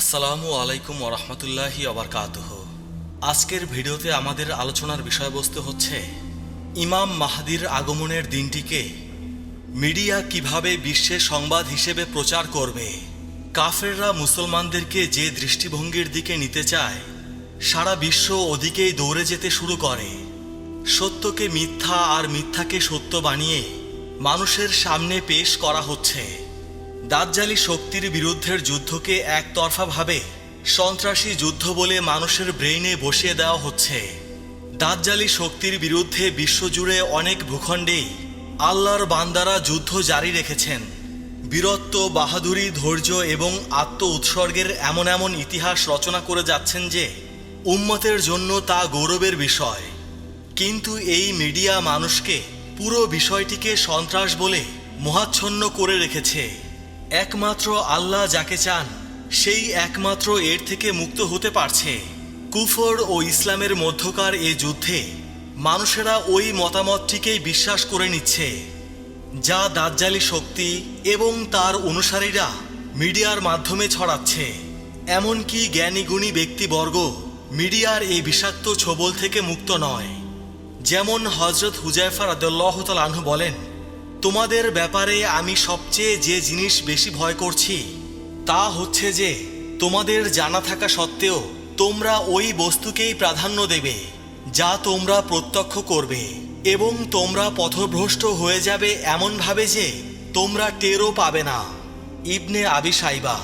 আসসালামু আলাইকুম ওরহমতুল্লাহি অবরকাতুহ আজকের ভিডিওতে আমাদের আলোচনার বিষয়বস্তু হচ্ছে, ইমাম মাহাদির আগমনের দিনটিকে মিডিয়া কীভাবে বিশ্বে সংবাদ হিসেবে প্রচার করবে, কাফেররা মুসলমানদেরকে যে দৃষ্টিভঙ্গির দিকে নিতে চায়, সারা বিশ্ব ওদিকেই দৌড়ে যেতে শুরু করে। সত্যকে মিথ্যা আর মিথ্যাকে সত্য বানিয়ে মানুষের সামনে পেশ করা হচ্ছে। দাজ্জালি শক্তির বিরুদ্ধের যুদ্ধকে একতরফাভাবে সন্ত্রাসী যুদ্ধ বলে মানুষের ব্রেইনে বসিয়ে দেওয়া হচ্ছে। দাজ্জালি শক্তির বিরুদ্ধে বিশ্বজুড়ে অনেক ভূখণ্ডেই আল্লাহর বান্দারা যুদ্ধ জারি রেখেছেন। বীরত্ব, বাহাদুরি, ধৈর্য এবং আত্ম উৎসর্গের এমন এমন ইতিহাস রচনা করে যাচ্ছেন যে উম্মতের জন্য তা গৌরবের বিষয়। কিন্তু এই মিডিয়া মানুষকে পুরো বিষয়টিকে সন্ত্রাস বলে মহাচ্ছন্ন করে রেখেছে। একমাত্র আল্লাহ যাকে চান, সেই একমাত্র এর থেকে মুক্ত হতে পারছে। কুফর ও ইসলামের মধ্যকার এ যুদ্ধে মানুষেরা ওই মতামতটিকেই বিশ্বাস করে নিচ্ছে। যা দাজ্জালি শক্তি এবং তার অনুসারীরা মিডিয়ার মাধ্যমে ছড়াচ্ছে। এমনকি জ্ঞানীগুণী ব্যক্তিবর্গ মিডিয়ার এই বিষাক্ত ছোবল থেকে মুক্ত নয়। যেমন হজরত হুজাইফা রাদুল্লাহতাল আনহু বলেন তোমাদের ব্যাপারে আমি সবচেয়ে যে জিনিস বেশি ভয় করছি, তা হচ্ছে যে তোমাদের জানা থাকা সত্ত্বেও তোমরা ওই বস্তুকেই প্রাধান্য দেবে, যা তোমরা প্রত্যক্ষ করবে। এবং তোমরা পথভ্রষ্ট হয়ে যাবে এমনভাবে যে তোমরা টেরও পাবে না। ইবনে আবি সাইবা,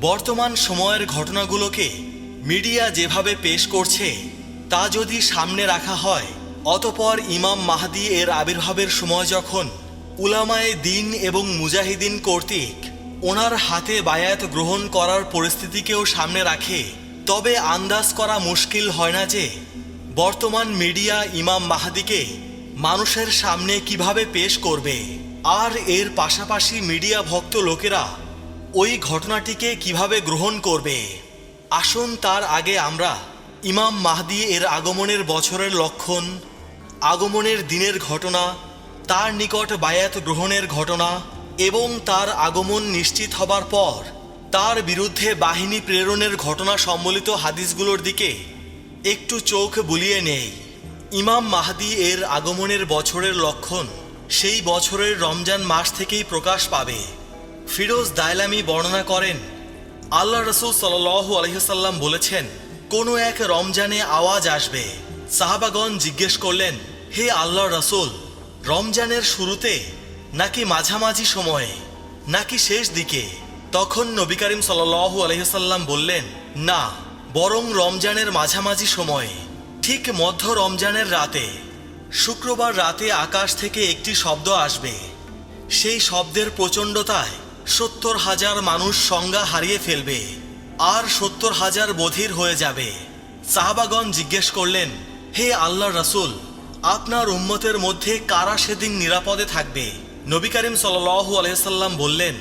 বর্তমান সময়ের ঘটনাগুলোকে মিডিয়া যেভাবে পেশ করছে, তা যদি সামনে রাখা হয়, অতপর ইমাম মাহাদি এর আবির্ভাবের সময় যখন উলামায়ে দিন এবং মুজাহিদিন কর্তৃক ওনার হাতে বায়াত গ্রহণ করার পরিস্থিতিকেও সামনে রাখে। তবে আন্দাজ করা মুশকিল হয় না যে, বর্তমান মিডিয়া ইমাম মাহাদিকে মানুষের সামনে কীভাবে পেশ করবে। আর এর পাশাপাশি মিডিয়া ভক্ত লোকেরা ওই ঘটনাটিকে কীভাবে গ্রহণ করবে। আসুন তার আগে আমরা ইমাম মাহদি এর আগমনের বছরের লক্ষণ, আগমনের দিনের ঘটনা তার নিকট বায়াত গ্রহণের ঘটনা এবং তার আগমন নিশ্চিত হবার পর তার বিরুদ্ধে বাহিনী প্রেরণের ঘটনা সম্বলিত হাদিসগুলোর দিকে একটু চোখ বুলিয়ে নেই। ইমাম মাহদি এর আগমনের বছরের লক্ষণ সেই বছরের রমজান মাস থেকেই প্রকাশ পাবে। ফিরোজ দায়লামি বর্ণনা করেন, আল্লাহ রসুল সাল আলহিসাল্লাম বলেছেন, কোনো এক রমজানে আওয়াজ আসবে। সাহাবাগণ জিজ্ঞেস করলেন, হে আল্লাহ রসুল রমজানের শুরুতে নাকি মাঝামাঝি সময়ে, নাকি শেষ দিকে, তখন নবী করিম সাল্লু আলহিসাল্লাম বললেন, না, বরং রমজানের মাঝামাঝি সময়ে, ঠিক মধ্য রমজানের রাতে, শুক্রবার রাতে আকাশ থেকে একটি শব্দ আসবে। সেই শব্দের প্রচণ্ডতায় সত্তর হাজার মানুষ সংজ্ঞা হারিয়ে ফেলবে, আর সত্তর হাজার বধির হয়ে যাবে। সাহাবাগণ জিজ্ঞেস করলেন, হে আল্লাহ রাসূল আপনার উম্মতের মধ্যে কারা সেদিন নিরাপদে থাকবে? নবী করিম সাল্লু আলহিসাল্লাম বললেন,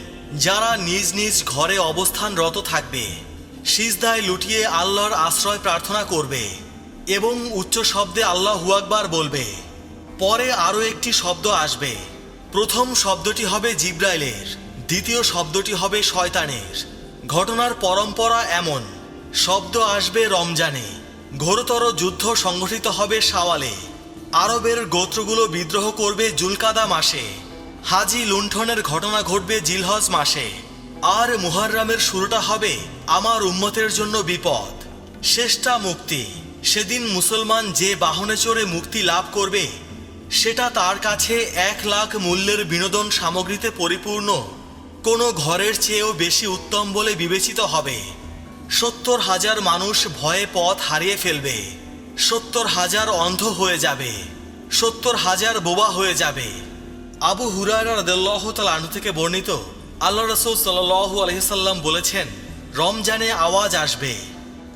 যারা নিজ নিজ ঘরে অবস্থানরত থাকবে, সিজদায় লুটিয়ে আল্লাহর আশ্রয় প্রার্থনা করবে এবং উচ্চ শব্দে আল্লাহ হুয়াকবার বলবে, পরে আরও একটি শব্দ আসবে। প্রথম শব্দটি হবে জিব্রাইলের, দ্বিতীয় শব্দটি হবে শয়তানের। ঘটনার পরম্পরা এমন, শব্দ আসবে রমজানে, ঘোরতর যুদ্ধ সংঘটিত হবে সাওয়ালে আরবের গোত্রগুলো বিদ্রোহ করবে জুলকাদা মাসে। হাজি লুণ্ঠনের ঘটনা ঘটবে জিলহজ মাসে। আর মুহাররামের শুরুটা হবে আমার উম্মতের জন্য বিপদ। শেষটা মুক্তি। সেদিন মুসলমান যে বাহনে চড়ে মুক্তি লাভ করবে, সেটা তার কাছে এক লাখ মূল্যের বিনোদন সামগ্রীতে পরিপূর্ণ। কোনো ঘরের চেয়েও বেশি উত্তম বলে বিবেচিত হবে। সত্তর হাজার মানুষ ভয়ে পথ হারিয়ে ফেলবে। সত্তর হাজার অন্ধ হয়ে যাবে। সত্তর হাজার বোবা হয়ে যাবে। আবু হুরায়রা রাদিয়াল্লাহু তাআলা থেকে বর্ণিত আল্লাহ রসুল সাল্লাল্লাহু আলহিসাল্লাম বলেছেন, রমজানে আওয়াজ আসবে,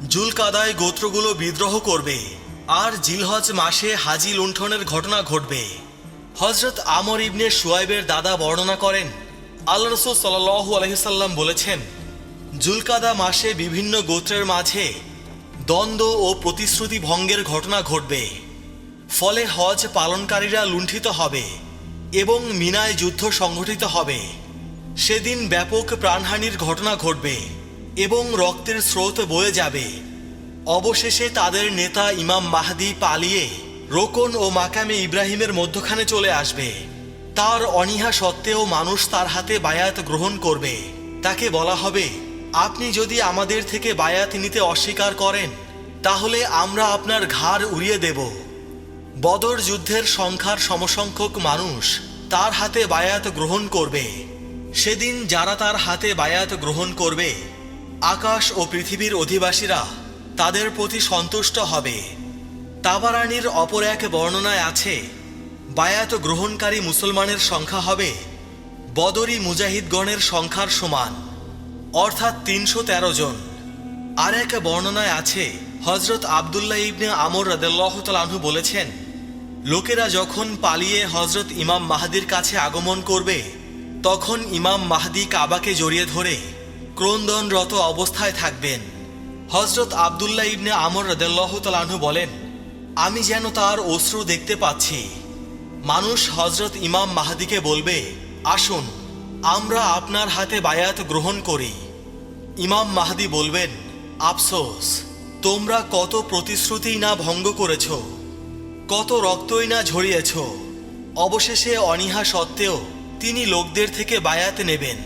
জুলকাদায় গোত্রগুলো বিদ্রোহ করবে, আর জিলহজ মাসে হাজি লুণ্ঠনের ঘটনা ঘটবে। হজরত আমর ইবনে সুয়াইবের দাদা বর্ণনা করেন আল্লাহ রসুল সাল্লাল্লাহু আলহিসাল্লাম বলেছেন, জুলকাদা মাসে বিভিন্ন গোত্রের মাঝে দ্বন্দ্ব ও প্রতিশ্রুতি ভঙ্গের ঘটনা ঘটবে। ফলে হজ পালনকারীরা লুণ্ঠিত হবে এবং মিনায় যুদ্ধ সংঘটিত হবে। সেদিন ব্যাপক প্রাণহানির ঘটনা ঘটবে এবং রক্তের স্রোত বয়ে যাবে। অবশেষে তাদের নেতা ইমাম মাহদি পালিয়ে রোকন ও মাকামে ইব্রাহিমের মধ্যখানে চলে আসবে। তার অনীহা সত্ত্বেও মানুষ তার হাতে বায়াত গ্রহণ করবে। তাকে বলা হবে আপনি যদি আমাদের থেকে বায়াত নিতে অস্বীকার করেন, তাহলে আমরা আপনার ঘাড় উড়িয়ে দেব। বদর যুদ্ধের সংখ্যার সমসংখ্যক মানুষ তার হাতে বায়াত গ্রহণ করবে। সেদিন যারা তার হাতে বায়াত গ্রহণ করবে, আকাশ ও পৃথিবীর অধিবাসীরা তাদের প্রতি সন্তুষ্ট হবে। তাবারানির অপর এক বর্ণনায় আছে, বায়াত গ্রহণকারী মুসলমানের সংখ্যা হবে বদরি মুজাহিদগণের সংখ্যার সমান। অর্থাৎ তিনশো তেরো জন। আর এক বর্ণনায় আছে হজরত আবদুল্লাহ ইবনে আমর রাদেল্লাহতালাহু বলেছেন, লোকেরা যখন পালিয়ে হজরত ইমাম মাহাদির কাছে আগমন করবে, তখন ইমাম মাহাদি কাবাকে জড়িয়ে ধরে ক্রন্দনরত অবস্থায় থাকবেন। হজরত আবদুল্লাহ ইবনে আমর রাদেল্লাহতালাহু বলেন, আমি যেন তার অশ্রু দেখতে পাচ্ছি। মানুষ হজরত ইমাম মাহাদিকে বলবে, আসুন। আমরা আপনার হাতে বায়াত গ্রহণ করি। ইমাম মাহাদি বলবেন, আফসোস, তোমরা কত প্রতিশ্রুতি না ভঙ্গ করেছ, কত রক্তই না ঝরিয়েছ। অবশেষে অনীহা সত্ত্বেও তিনি লোকদের থেকে বায়াত নেবেন।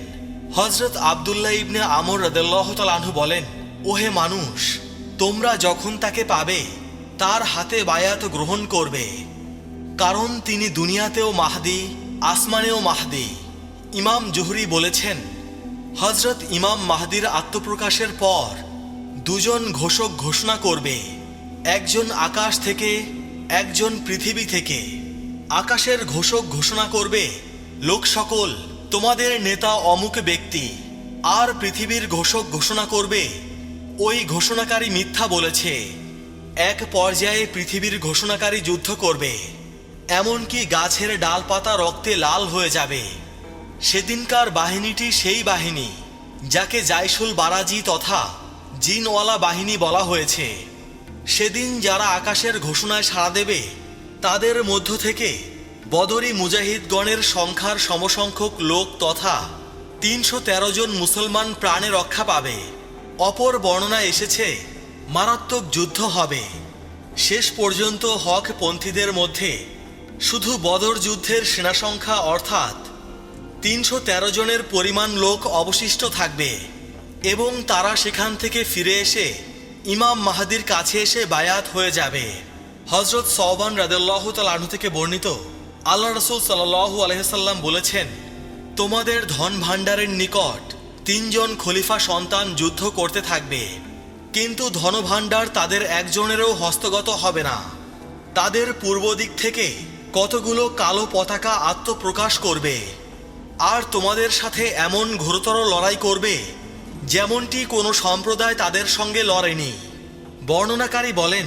হজরত আবদুল্লাহ ইবনে আমর রদাল্লাহতালাহু বলেন, ওহে মানুষ, তোমরা যখন তাকে পাবে, তার হাতে বায়াত গ্রহণ করবে। কারণ তিনি দুনিয়াতেও মাহদি, আসমানেও মাহদি। ইমাম জুহরি বলেছেন হজরত ইমাম মাহদির আত্মপ্রকাশের পর দুজন ঘোষক ঘোষণা করবে, একজন আকাশ থেকে, একজন পৃথিবী থেকে। আকাশের ঘোষক ঘোষণা করবে, লোক সকল, তোমাদের নেতা অমুক ব্যক্তি। আর পৃথিবীর ঘোষক ঘোষণা করবে, ওই ঘোষণাকারী মিথ্যা বলেছে। এক পর্যায়ে পৃথিবীর ঘোষণাকারী যুদ্ধ করবে। এমনকি গাছের ডালপাতা রক্তে লাল হয়ে যাবে। সেদিনকার বাহিনীটি সেই বাহিনী, যাকে জাইসুল বারাজি তথা জিনওয়ালা বাহিনী বলা হয়েছে। সেদিন যারা আকাশের ঘোষণায় সাড়া দেবে, তাদের মধ্য থেকে বদরি মুজাহিদগণের সংখ্যার সমসংখ্যক লোক তথা তিনশো তেরো জন মুসলমান প্রাণে রক্ষা পাবে। অপর বর্ণনায় এসেছে, মারাত্মক যুদ্ধ হবে। শেষ পর্যন্ত হক পন্থীদের মধ্যে শুধু বদর যুদ্ধের সেনা সংখ্যা অর্থাৎ তিনশো তেরো জনের পরিমাণ লোক অবশিষ্ট থাকবে এবং তারা সেখান থেকে ফিরে এসে ইমাম মাহাদির কাছে এসে বায়াত হয়ে যাবে। হজরত সওবান রাদেল্লাহ তালু থেকে বর্ণিত আল্লাহ রসুল সাল্লাহ আলহাম বলেছেন, তোমাদের ধন ভাণ্ডারের নিকট তিনজন খলিফা সন্তান যুদ্ধ করতে থাকবে, কিন্তু ধনভাণ্ডার তাদের একজনেরও হস্তগত হবে না। তাদের পূর্ব দিক থেকে কতগুলো কালো পতাকা আত্মপ্রকাশ করবে? আর তোমাদের সাথে এমন ঘোরতর লড়াই করবে, যেমনটি কোনো সম্প্রদায় তাদের সঙ্গে লড়েনি। বর্ণনাকারী বলেন,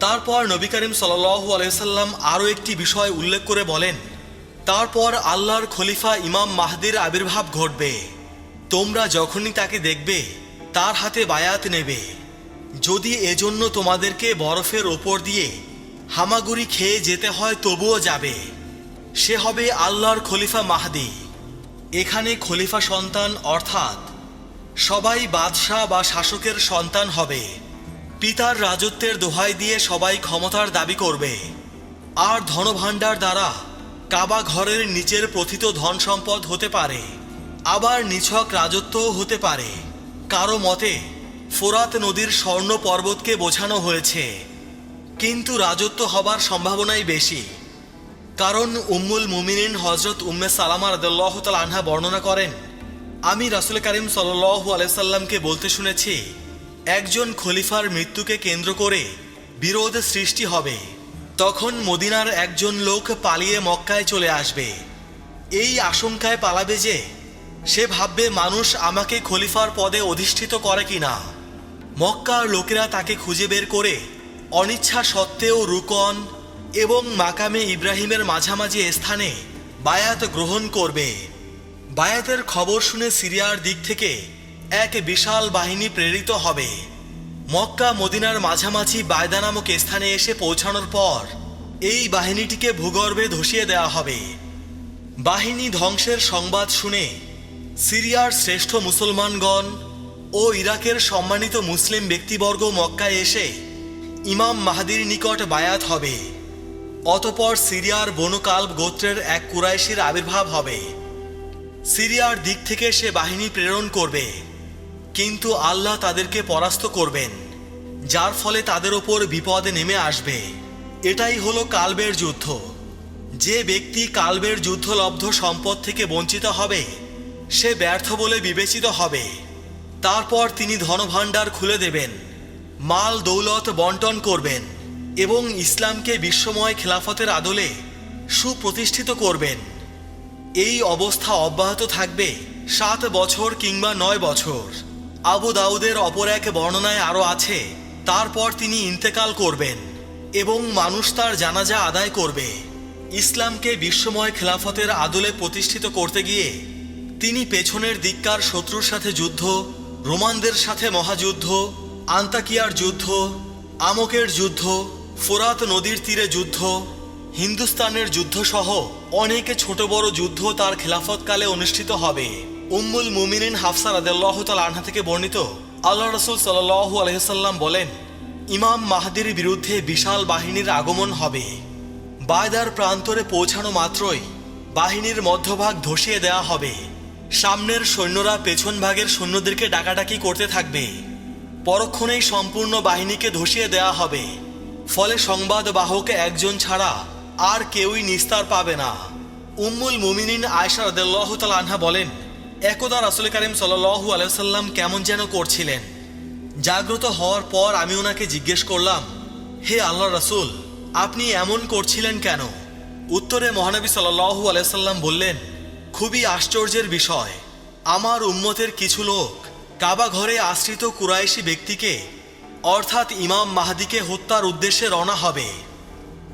তারপর নবী করিম সাল্লু আরও একটি বিষয় উল্লেখ করে বলেন, তারপর আল্লাহর খলিফা ইমাম মাহদির আবির্ভাব ঘটবে। তোমরা যখনই তাকে দেখবে, তার হাতে বায়াত নেবে। যদি এজন্য তোমাদেরকে বরফের ওপর দিয়ে হামাগুড়ি খেয়ে যেতে হয়, তবুও যাবে। সে হবে আল্লাহর খলিফা মাহদি। এখানে খলিফা সন্তান অর্থাৎ সবাই বাদশাহ বা শাসকের সন্তান হবে। পিতার রাজত্বের দোহাই দিয়ে সবাই ক্ষমতার দাবি করবে। আর ধনভাণ্ডার দ্বারা কাবা ঘরের নিচের প্রথিত ধন সম্পদ হতে পারে। আবার নিছক রাজত্বও হতে পারে। কারও মতে, ফোরাত নদীর স্বর্ণ পর্বতকে বোঝানো হয়েছে। কিন্তু রাজত্ব হবার সম্ভাবনাই বেশি। কারণ উম্মুল মুমিনিন হজরত উম্মে সালামা রদুল্লাহ তাল আনহা বর্ণনা করেন, আমি রাসুল করিম সাল্লু আলাইসাল্লামকে বলতে শুনেছি, একজন খলিফার মৃত্যুকে কেন্দ্র করে বিরোধ সৃষ্টি হবে। তখন মদিনার একজন লোক পালিয়ে মক্কায় চলে আসবে। এই আশঙ্কায় পালাবে যে, সে ভাববে মানুষ আমাকে খলিফার পদে অধিষ্ঠিত করে কিনা। মক্কার লোকেরা তাকে খুঁজে বের করে অনিচ্ছা সত্ত্বেও রুকন এবং মাকামে ইব্রাহিমের মাঝামাঝি স্থানে বায়াত গ্রহণ করবে। বায়াতের খবর শুনে সিরিয়ার দিক থেকে এক বিশাল বাহিনী প্রেরিত হবে। মক্কা মদিনার মাঝামাঝি বায়দা নামক স্থানে এসে পৌঁছানোর পর এই বাহিনীটিকে ভূগর্ভে ধসিয়ে দেওয়া হবে। বাহিনী ধ্বংসের সংবাদ শুনে সিরিয়ার শ্রেষ্ঠ মুসলমানগণ ও ইরাকের সম্মানিত মুসলিম ব্যক্তিবর্গ মক্কায় এসে ইমাম মাহাদির নিকট বায়াত হবে। অতপর সিরিয়ার বনুকাল্ব গোত্রের এক কুরাইশির আবির্ভাব হবে। সিরিয়ার দিক থেকে সে বাহিনী প্রেরণ করবে, কিন্তু আল্লাহ তাদেরকে পরাস্ত করবেন, যার ফলে তাদের ওপর বিপদে নেমে আসবে। এটাই হলো কালবের যুদ্ধ। যে ব্যক্তি কালবের যুদ্ধলব্ধ সম্পদ থেকে বঞ্চিত হবে, সে ব্যর্থ বলে বিবেচিত হবে। তারপর তিনি ধনভাণ্ডার খুলে দেবেন, মাল, দৌলত বন্টন করবেন। এবং ইসলামকে বিশ্বময় খেলাফতের আদলে সুপ্রতিষ্ঠিত করবেন। এই অবস্থা অব্যাহত থাকবে সাত বছর কিংবা নয় বছর। আবু দাউদের অপর এক বর্ণনায় আরও আছে, তারপর তিনি ইন্তেকাল করবেন এবং মানুষ তার জানাজা আদায় করবে। ইসলামকে বিশ্বময় খেলাফতের আদলে প্রতিষ্ঠিত করতে গিয়ে তিনি পেছনের দিককার শত্রুর সাথে যুদ্ধ, রোমানদের সাথে মহাযুদ্ধ, আন্তাকিয়ার যুদ্ধ, আমকের যুদ্ধ ফোরাত নদীর তীরে যুদ্ধ, হিন্দুস্তানের যুদ্ধসহ অনেক ছোট বড় যুদ্ধ তার খেলাফতকালে অনুষ্ঠিত হবে। উম্মুল মুমিনিন হাফসা রাদেল্লাহ তাল আনহা থেকে বর্ণিত আল্লাহ রসুল সাল্লাহ আলহিসাল্লাম বলেন, ইমাম মাহাদির বিরুদ্ধে বিশাল বাহিনীর আগমন হবে। বায়দার প্রান্তরে পৌঁছানো মাত্রই বাহিনীর মধ্যভাগ ধসিয়ে দেওয়া হবে। সামনের সৈন্যরা পেছন ভাগের সৈন্যদেরকে ডাকাডাকি করতে থাকবে। পরক্ষণেই সম্পূর্ণ বাহিনীকে ধসিয়ে দেওয়া হবে। ফলে সংবাদ বাহকে একজন ছাড়া আর কেউই নিস্তার পাবে না। উম্মুল মুমিনিন আয়সা রদাল্লাহ তাল আনহা বলেন, একদা রাসুল করিম সাল্লাহু আলাইসাল্লাম কেমন যেন করছিলেন। জাগ্রত হওয়ার পর আমি ওনাকে জিজ্ঞেস করলাম, হে আল্লাহ রাসূল, আপনি এমন করছিলেন কেন? উত্তরে মহানবী সাল্লাহু আলাইসাল্লাম বললেন, খুবই আশ্চর্যের বিষয়। আমার উম্মতের কিছু লোক কাবা ঘরে আশ্রিত কুরাইশি ব্যক্তিকে অর্থাৎ ইমাম মাহাদিকে হত্যার উদ্দেশ্যে রওনা হবে।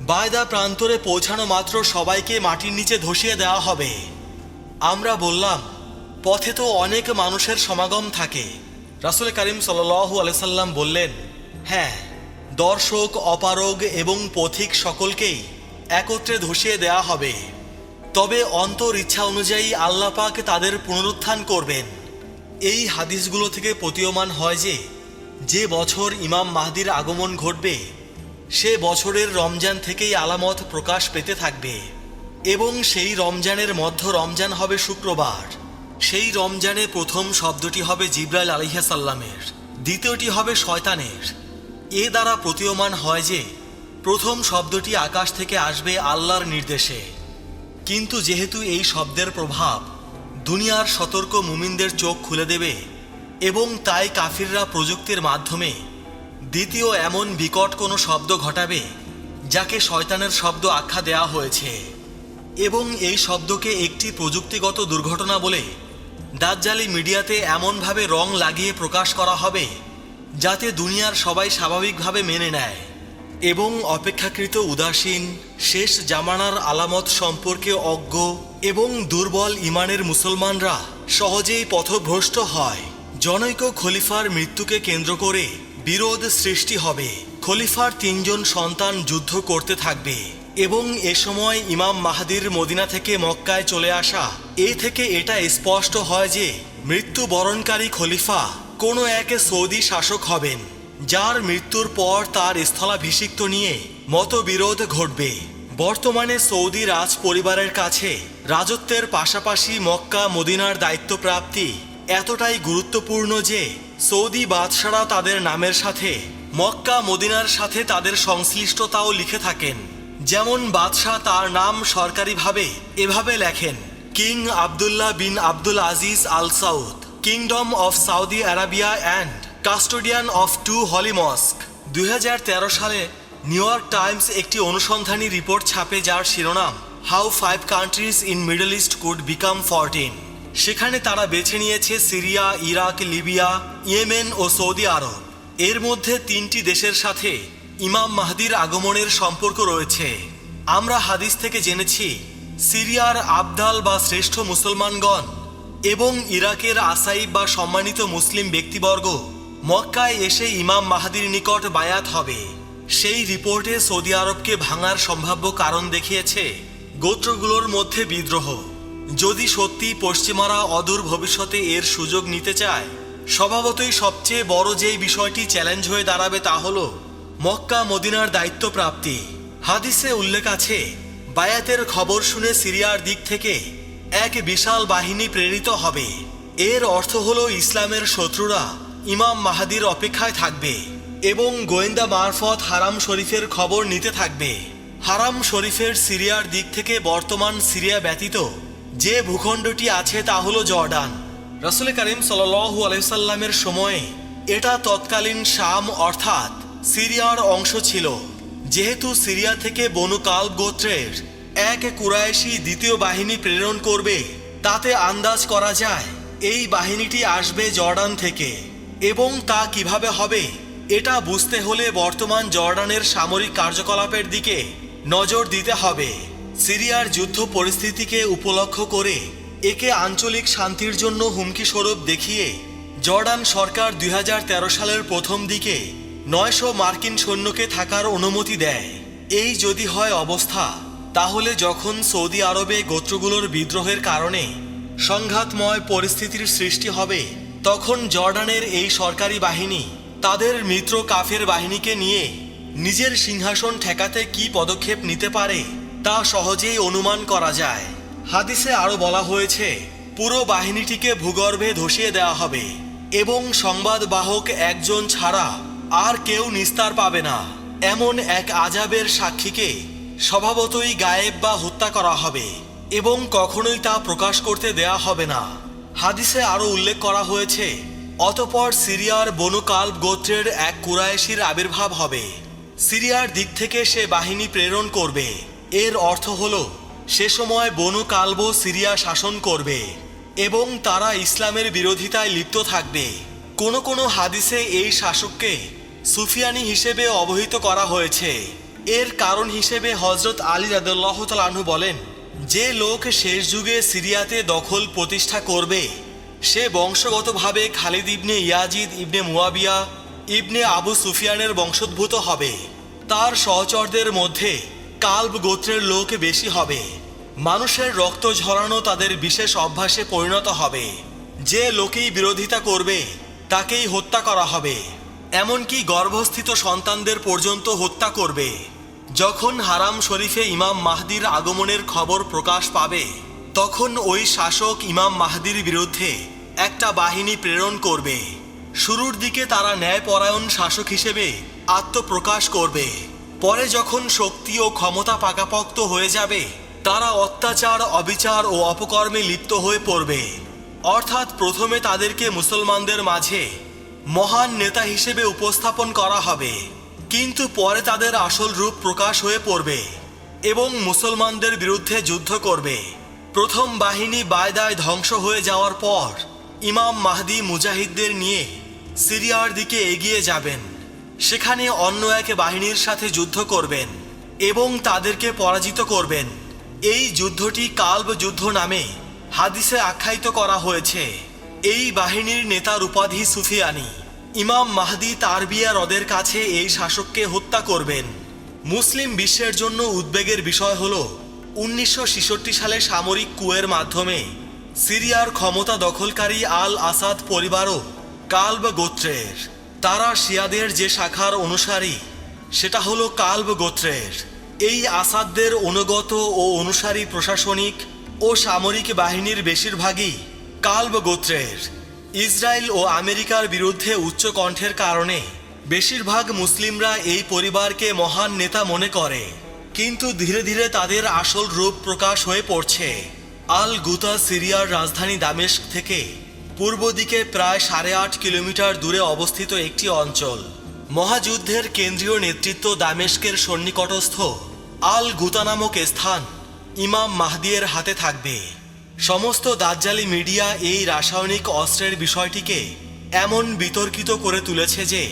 বায়দা প্রান্তরে পৌঁছানো মাত্র সবাইকে মাটির নিচে ধসিয়ে দেওয়া হবে। আমরা বললাম, পথে তো অনেক মানুষের সমাগম থাকে। রাসুল করিম সাল্লু আলাইসাল্লাম বললেন হ্যাঁ দর্শক, অপারগ এবং পথিক সকলকেই একত্রে ধসিয়ে দেয়া হবে। তবে অন্তর ইচ্ছা অনুযায়ী আল্লাপাক তাদের পুনরুত্থান করবেন। এই হাদিসগুলো থেকে প্রতীয়মান হয় যে যে বছর ইমাম মাহদির আগমন ঘটবে, সে বছরের রমজান থেকেই আলামত প্রকাশ পেতে থাকবে। এবং সেই রমজানের মধ্য রমজান হবে শুক্রবার। সেই রমজানে প্রথম শব্দটি হবে জিব্রাইল আলিহাসাল্লামের দ্বিতীয়টি হবে শয়তানের। এ দ্বারা প্রতীয়মান হয় যে, প্রথম শব্দটি আকাশ থেকে আসবে আল্লাহর নির্দেশে। কিন্তু যেহেতু এই শব্দের প্রভাব দুনিয়ার সতর্ক মুমিনদের চোখ খুলে দেবে এবং তাই কাফিররা প্রযুক্তির মাধ্যমে দ্বিতীয় এমন বিকট কোনো শব্দ ঘটাবে, যাকে শয়তানের শব্দ আখ্যা দেওয়া হয়েছে। এবং এই শব্দকে একটি প্রযুক্তিগত দুর্ঘটনা বলে দাজ্জালি মিডিয়াতে এমনভাবে রং লাগিয়ে প্রকাশ করা হবে, যাতে দুনিয়ার সবাই স্বাভাবিকভাবে মেনে নেয়। এবং অপেক্ষাকৃত উদাসীন, শেষ জামানার আলামত সম্পর্কে অজ্ঞ এবং দুর্বল ইমানের মুসলমানরা সহজেই পথভ্রষ্ট হয়। জনৈক খলিফার মৃত্যুকে কেন্দ্র করে বিরোধ সৃষ্টি হবে। খলিফার তিনজন সন্তান যুদ্ধ করতে থাকবে এবং এ সময় ইমাম মাহাদির মদিনা থেকে মক্কায় চলে আসা। এ থেকে এটা স্পষ্ট হয় যে মৃত্যুবরণকারী খলিফা কোনো এক সৌদি শাসক হবেন, যার মৃত্যুর পর তার স্থলাভিষিক্ত নিয়ে মতবিরোধ ঘটবে। বর্তমানে সৌদি রাজ পরিবারের কাছে রাজত্বের পাশাপাশি মক্কা মদিনার দায়িত্বপ্রাপ্তি এতটাই গুরুত্বপূর্ণ যে সৌদি বাদশারা তাদের নামের সাথে, মক্কা, মদিনার সাথে তাদের সংশ্লিষ্টতাও লিখে থাকেন। যেমন বাদশাহ তার নাম সরকারিভাবে এভাবে লেখেন, King Abdullah bin Abdul Aziz Al Saud Kingdom of Saudi Arabia and custodian of two holy mosque. দুই হাজার তেরো সালে নিউ ইয়র্ক টাইমস একটি অনুসন্ধানী রিপোর্ট ছাপে, যার শিরোনাম, how five countries in Middle East could become fourteen. সেখানে তারা বেছে নিয়েছে সিরিয়া, ইরাক, লিবিয়া, ইয়েমেন ও সৌদি আরব। এর মধ্যে তিনটি দেশের সাথে ইমাম মাহদির আগমনের সম্পর্ক রয়েছে। আমরা হাদিস থেকে জেনেছি, সিরিয়ার আবদাল বা শ্রেষ্ঠ মুসলমানগণ এবং ইরাকের আসাইব বা সম্মানিত মুসলিম ব্যক্তিবর্গ মক্কায় এসে ইমাম মাহাদির নিকট বায়াত হবে। সেই রিপোর্টে সৌদি আরবকে ভাঙার সম্ভাব্য কারণ দেখিয়েছে গোত্রগুলোর মধ্যে বিদ্রোহ। যদি সত্যি পশ্চিমারা অদূর ভবিষ্যতে এর সুযোগ নিতে চায়, স্বভাবতই সবচেয়ে বড় যেই বিষয়টি চ্যালেঞ্জ হয়ে দাঁড়াবে তা হল মক্কা মদিনার দায়িত্ব প্রাপ্তি হাদিসে উল্লেখ আছে, বায়াতের খবর শুনে সিরিয়ার দিক থেকে এক বিশাল বাহিনী প্রেরিত হবে। এর অর্থ হল ইসলামের শত্রুরা ইমাম মাহাদির অপেক্ষায় থাকবে এবং গোয়েন্দা মারফত হারাম শরীফের খবর নিতে থাকবে। হারাম শরীফের সিরিয়ার দিক থেকে বর্তমান সিরিয়া ব্যতীত যে ভূখণ্ডটি আছে তা হলো জর্ডান। রসুল করিম সাল্লু আলাইসাল্লামের সময়ে এটা তৎকালীন শাম অর্থাৎ সিরিয়ার অংশ ছিল, যেহেতু সিরিয়া থেকে বনু কাল গোত্রের এক কুরাইশি দ্বিতীয় বাহিনী প্রেরণ করবে, তাতে আন্দাজ করা যায় এই বাহিনীটি আসবে জর্ডান থেকে এবং তা কীভাবে হবে এটা বুঝতে হলে বর্তমান জর্ডানের সামরিক কার্যকলাপের দিকে নজর দিতে হবে। সিরিয়ার যুদ্ধ পরিস্থিতিকে উপলক্ষ করে একে আঞ্চলিক শান্তির জন্য হুমকি স্বরূপ দেখিয়ে জর্ডান সরকার দুই হাজার তেরো সালের প্রথম দিকে নয়শো মার্কিন সৈন্যকে থাকার অনুমতি দেয়। এই যদি হয় অবস্থা, তাহলে যখন সৌদি আরবে গোত্রগুলোর বিদ্রোহের কারণে সংঘাতময় পরিস্থিতির সৃষ্টি হবে, তখন জর্ডানের এই সরকারি বাহিনী তাদের মিত্র কাফের বাহিনীকে নিয়ে নিজের সিংহাসন ঠেকাতে কি পদক্ষেপ নিতে পারে তা সহজেই অনুমান করা যায়। হাদিসে আরও বলা হয়েছে, পুরো বাহিনীটিকে ভূগর্ভে ধসিয়ে দেওয়া হবে এবং সংবাদবাহক একজন ছাড়া আর কেউ নিস্তার পাবে না। এমন এক আজাবের সাক্ষীকে স্বভাবতই গায়েব বা হত্যা করা হবে এবং কখনোই তা প্রকাশ করতে দেয়া হবে না। হাদিসে আরও উল্লেখ করা হয়েছে, অতপর সিরিয়ার বনুকাল গোত্রের এক কুরায়েশির আবির্ভাব হবে। সিরিয়ার দিক থেকে সে বাহিনী প্রেরণ করবে। এর অর্থ হল, সে সময় বনু কালব সিরিয়া শাসন করবে এবং তারা ইসলামের বিরোধিতায় লিপ্ত থাকবে। কোনো কোনো হাদিসে এই শাসককে সুফিয়ানি হিসেবে অবহিত করা হয়েছে। এর কারণ হিসেবে হজরত আলী রাদুল্লাহ তালু বলেন, যে লোক শেষ যুগে সিরিয়াতে দখল প্রতিষ্ঠা করবে, সে বংশগতভাবে Khalid ibn Yazid, ibn Muawiya, ibn Abu সুফিয়ানের বংশোদ্ভূত হবে। তার সহচরদের মধ্যে কাল্ব গোত্রের লোক বেশি হবে। মানুষের রক্ত ঝরানো তাদের বিশেষ অভ্যাসে পরিণত হবে। যে লোকেই বিরোধিতা করবে, তাকেই হত্যা করা হবে। এমনকি গর্ভস্থিত সন্তানদের পর্যন্ত হত্যা করবে। যখন হারাম শরীফে ইমাম মাহদির আগমনের খবর প্রকাশ পাবে, তখন ওই শাসক ইমাম মাহদির বিরুদ্ধে একটা বাহিনী প্রেরণ করবে। শুরুর দিকে তারা ন্যায়পরায়ণ শাসক হিসেবে আত্মপ্রকাশ করবে। পরে যখন শক্তি ও ক্ষমতা পাকাপোক্ত হয়ে যাবে, তারা অত্যাচার, অবিচার ও অপকর্মে লিপ্ত হয়ে পড়বে। অর্থাৎ প্রথমে তাদেরকে মুসলমানদের মাঝে মহান নেতা হিসেবে উপস্থাপন করা হবে। কিন্তু পরে তাদের আসল রূপ প্রকাশ হয়ে পড়বে এবং মুসলমানদের বিরুদ্ধে যুদ্ধ করবে। প্রথম বাহিনী বায়দায় ধ্বংস হয়ে যাওয়ার পর ইমাম মাহদি মুজাহিদদের নিয়ে সিরিয়ার দিকে এগিয়ে যাবেন। সেখানে অন্য এক বাহিনীর সাথে যুদ্ধ করবেন এবং তাদেরকে পরাজিত করবেন। এই যুদ্ধটি কাল্ব যুদ্ধ নামে হাদিসে আখ্যায়িত করা হয়েছে। এই বাহিনীর নেতার উপাধি সুফিয়ানি, ইমাম মাহদি তারবিয়া হ্রদের কাছে এই শাসককে হত্যা করবেন। মুসলিম বিশ্বের জন্য উদ্বেগের বিষয় হল, উনিশশো ছেষট্টি সালে সামরিক কুয়ের মাধ্যমে সিরিয়ার ক্ষমতা দখলকারী আল আসাদ পরিবারও কাল্ব গোত্রের। তারা শিয়াদের যে শাখার অনুসারী, সেটা হলো কালব গোত্রের। এই আসাদদের অনুগত ও অনুসারী প্রশাসনিক ও সামরিক বাহিনীর বেশিরভাগই কালব গোত্রের। ইসরায়েল ও আমেরিকার বিরুদ্ধে উচ্চ কণ্ঠের কারণে বেশিরভাগ মুসলিমরা এই পরিবারকে মহান নেতা মনে করে। কিন্তু ধীরে ধীরে তাদের আসল রূপ প্রকাশ হয়ে পড়ছে। আল গুতা সিরিয়ার রাজধানী দামেস্ক থেকে পূর্ব দিকে প্রায় সাড়ে আট কিলোমিটার দূরে অবস্থিত একটি অঞ্চল। মহাযুদ্ধের কেন্দ্রীয় নেতৃত্ব দামেস্কের সন্নিকটস্থ আল গুতা নামক স্থান ইমাম মাহদিয়ের হাতে থাকবে। সমস্ত দাজ্জালি মিডিয়া এই রাসায়নিক অস্ত্রের বিষয়টিকে এমন বিতর্কিত করে তুলেছে যে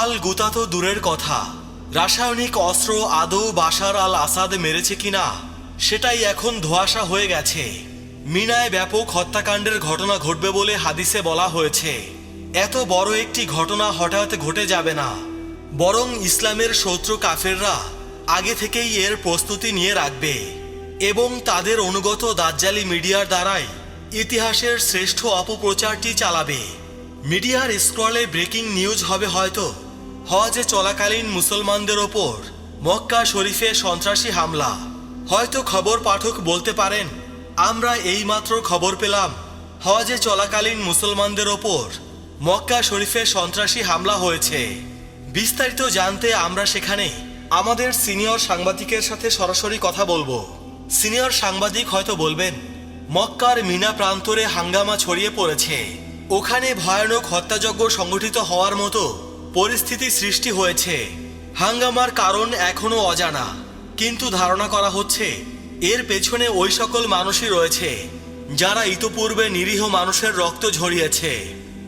আল গুতা তো দূরের কথা। রাসায়নিক অস্ত্র আদৌ বাশার আল আসাদ মেরেছে কিনা, সেটাই এখন ধোঁয়াশা হয়ে গেছে। মিনায় ব্যাপক হত্যাকাণ্ডের ঘটনা ঘটবে বলে হাদিসে বলা হয়েছে। এত বড় একটি ঘটনা হঠাৎ ঘটে যাবে না। বরং ইসলামের শত্রু কাফেররা আগে থেকেই এর প্রস্তুতি নিয়ে রাখবে এবং তাদের অনুগত দাজ্জালি মিডিয়ার দ্বারাই ইতিহাসের শ্রেষ্ঠ অপপ্রচারটি চালাবে। মিডিয়ার স্ক্রলে ব্রেকিং নিউজ হবে হয়তো। হজে চলাকালীন মুসলমানদের ওপর মক্কা শরীফে সন্ত্রাসী হামলা। হয়তো খবর পাঠক বলতে পারেন আমরা এইমাত্র খবর পেলাম, হজে চলাকালীন মুসলমানদের ওপর মক্কা শরীফে সন্ত্রাসী হামলা হয়েছে। বিস্তারিত জানতে আমরা সেখানে আমাদের সিনিয়র সাংবাদিকের সাথে সরাসরি কথা বলব। সিনিয়র সাংবাদিক হয়তো বলবেন, মক্কার মিনা প্রান্তরে হাঙ্গামা ছড়িয়ে পড়েছে। ওখানে ভয়ানক হত্যাযজ্ঞ সংগঠিত হওয়ার মতো পরিস্থিতি সৃষ্টি হয়েছে। হাঙ্গামার কারণ এখনও অজানা, কিন্তু ধারণা করা হচ্ছে এর পেছনে ওই সকল মানুষই রয়েছে, যারা ইতোপূর্বে নিরীহ মানুষের রক্ত ঝরিয়েছে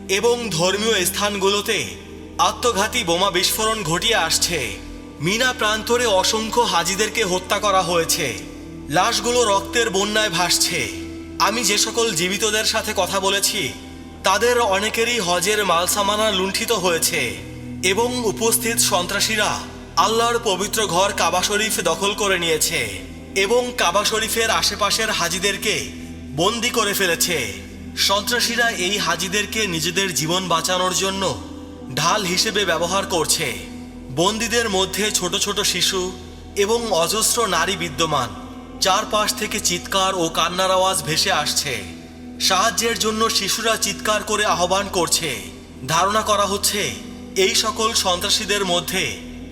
এবং ধর্মীয় স্থানগুলোতে আত্মঘাতী বোমা বিস্ফোরণ ঘটিয়ে আসছে। মিনা প্রান্তরে অসংখ্য হাজিদেরকে হত্যা করা হয়েছে। লাশগুলো রক্তের বন্যায় ভাসছে। আমি যে সকল জীবিতদের সাথে কথা বলেছি, তাদের অনেকেরই হজের মালসামানা লুণ্ঠিত হয়েছে এবং উপস্থিত সন্ত্রাসীরা আল্লাহর পবিত্র ঘর কাবা শরীফ দখল করে নিয়েছে। এবং কাবা শরীফের আশেপাশের হাজিদেরকে বন্দি করে ফেলেছে। সন্ত্রাসীরা এই হাজিদেরকে নিজেদের জীবন বাঁচানোর জন্য ঢাল হিসেবে ব্যবহার করছে। বন্দীদের মধ্যে ছোট ছোট শিশু এবং অজস্র নারী বিদ্যমান, চারপাশ থেকে চিৎকার ও কান্নার আওয়াজ ভেসে আসছে। সাহায্যের জন্য শিশুরা চিৎকার করে আহ্বান করছে। ধারণা করা হচ্ছে, এই সকল সন্ত্রাসীদের মধ্যে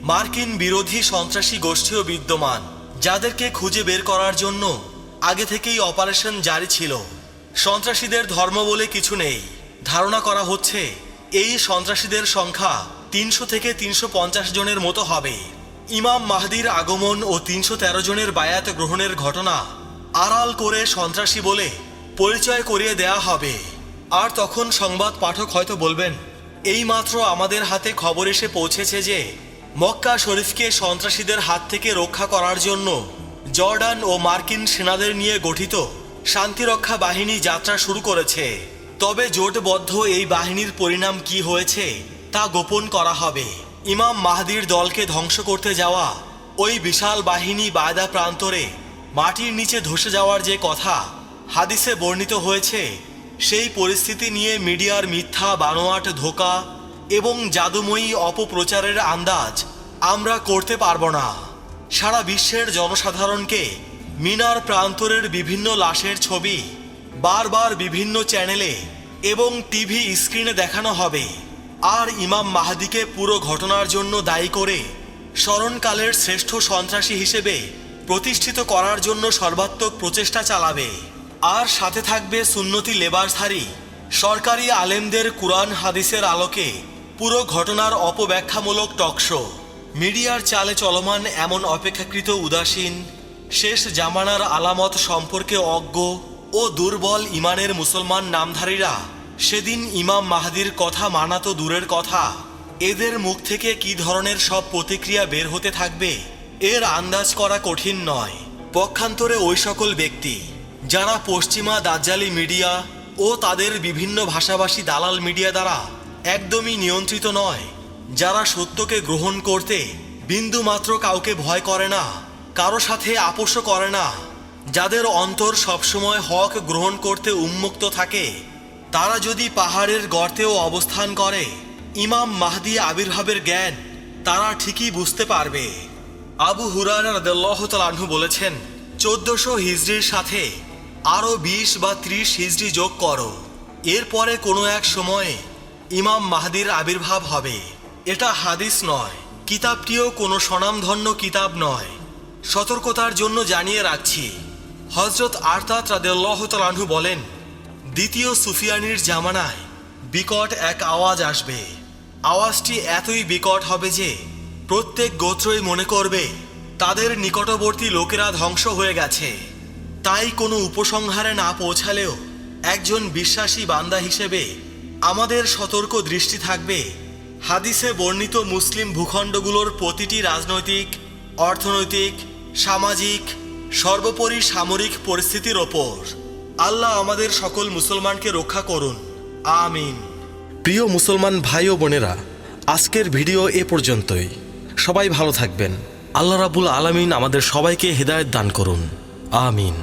মার্কিন বিরোধী সন্ত্রাসী গোষ্ঠীও বিদ্যমান। যাদেরকে খুঁজে বের করার জন্য আগে থেকেই অপারেশন জারি ছিল। সন্ত্রাসীদের ধর্ম বলে কিছু নেই। ধারণা করা হচ্ছে, এই সন্ত্রাসীদের সংখ্যা তিনশো থেকে তিনশো পঞ্চাশ জনের মতো হবে। ইমাম মাহদির আগমন ও তিনশো তেরো জনের বায়াত গ্রহণের ঘটনা আড়াল করে সন্ত্রাসী বলে পরিচয় করিয়ে দেয়া হবে। আর তখন সংবাদ পাঠক হয়তো বলবেন, এইমাত্র আমাদের হাতে খবর এসে পৌঁছেছে যে মক্কা শরীফকে সন্ত্রাসীদের হাত থেকে রক্ষা করার জন্য জর্ডান ও মার্কিন সেনাদের নিয়ে গঠিত শান্তিরক্ষা বাহিনী যাত্রা শুরু করেছে। তবে জোটবদ্ধ এই বাহিনীর পরিণাম কি হয়েছে তা গোপন করা হবে। ইমাম মাহদির দলকে ধ্বংস করতে যাওয়া ওই বিশাল বাহিনী বায়দা প্রান্তরে মাটির নিচে ধসে যাওয়ার যে কথা হাদিসে বর্ণিত হয়েছে, সেই পরিস্থিতি নিয়ে মিডিয়ার মিথ্যা, বানোয়াট, ধোকা এবং জাদুময়ী অপপ্রচারের আন্দাজ আমরা করতে পারব না। সারা বিশ্বের জনসাধারণকে মিনার প্রান্তরের বিভিন্ন লাশের ছবি, বারবার বিভিন্ন চ্যানেলে এবং টিভি স্ক্রিনে দেখানো হবে। আর ইমাম মাহাদিকে পুরো ঘটনার জন্য দায়ী করে স্মরণকালের শ্রেষ্ঠ সন্ত্রাসী হিসেবে প্রতিষ্ঠিত করার জন্য সর্বাত্মক প্রচেষ্টা চালাবে। আর সাথে থাকবে সুন্নতি লেবাসধারী সরকারি আলেমদের কুরআন হাদিসের আলোকে পুরো ঘটনার অপব্যাখ্যামূলক টকশো মিডিয়ার চালে চলমান এমন অপেক্ষাকৃত উদাসীন, শেষ জামানার আলামত সম্পর্কে অজ্ঞ ও দুর্বল ইমানের মুসলমান নামধারীরা সেদিন ইমাম মাহাদির কথা মানা তো দূরের কথা। এদের মুখ থেকে কি ধরনের সব প্রতিক্রিয়া বের হতে থাকবে, এর আন্দাজ করা কঠিন নয়। পক্ষান্তরে ওই সকল ব্যক্তি, যারা পশ্চিমা দাজ্জালি মিডিয়া ও তাদের বিভিন্ন ভাষাভাষী দালাল মিডিয়া দ্বারা একদমই নিয়ন্ত্রিত নয়। যারা সত্যকে গ্রহণ করতে বিন্দু মাত্র কাউকে ভয় করে না, কারও সাথে আপোষও করে না, যাদের অন্তর সবসময় হক গ্রহণ করতে উন্মুক্ত থাকে, তারা যদি পাহাড়ের গর্তেও অবস্থান করে, ইমাম মাহদি আবির্ভাবের জ্ঞান তারা ঠিকই বুঝতে পারবে। আবু তাআলা বলেছেন, চোদ্দশো হিজড়ির সাথে আরও বিশ বা ত্রিশ হিজড়ি যোগ করো। এরপরে কোনো এক সময়ে ইমাম মাহদির আবির্ভাব হবে। এটা হাদিস নয়। কিতাবটিও কোনো স্বনামধন্য কিতাব নয়। সতর্কতার জন্য জানিয়ে রাখছি হজরত আরতাত রাদেল্লাহ তালাহু বলেন, দ্বিতীয় সুফিয়ানির জামানায় বিকট এক আওয়াজ আসবে। আওয়াজটি এতই বিকট হবে যে প্রত্যেক গোত্রই মনে করবে, তাদের নিকটবর্তী লোকেরা ধ্বংস হয়ে গেছে। তাই কোনো উপসংহারে না পৌঁছালেও একজন বিশ্বাসী বান্দা হিসেবে আমাদের সতর্ক দৃষ্টি থাকবে। হাদিসে বর্ণিত মুসলিম ভূখণ্ডগুলোর প্রতিটি রাজনৈতিক, অর্থনৈতিক, সামাজিক, সর্বোপরি সামরিক পরিস্থিতির ওপর। আল্লাহ আমাদের সকল মুসলমানকে রক্ষা করুন। আমিন। প্রিয় মুসলমান ভাই ও বোনেরা, আজকের ভিডিও এ পর্যন্তই। সবাই ভালো থাকবেন। আল্লাহ রাবুল আলামিন আমাদের সবাইকে হেদায়েত দান করুন। আমিন।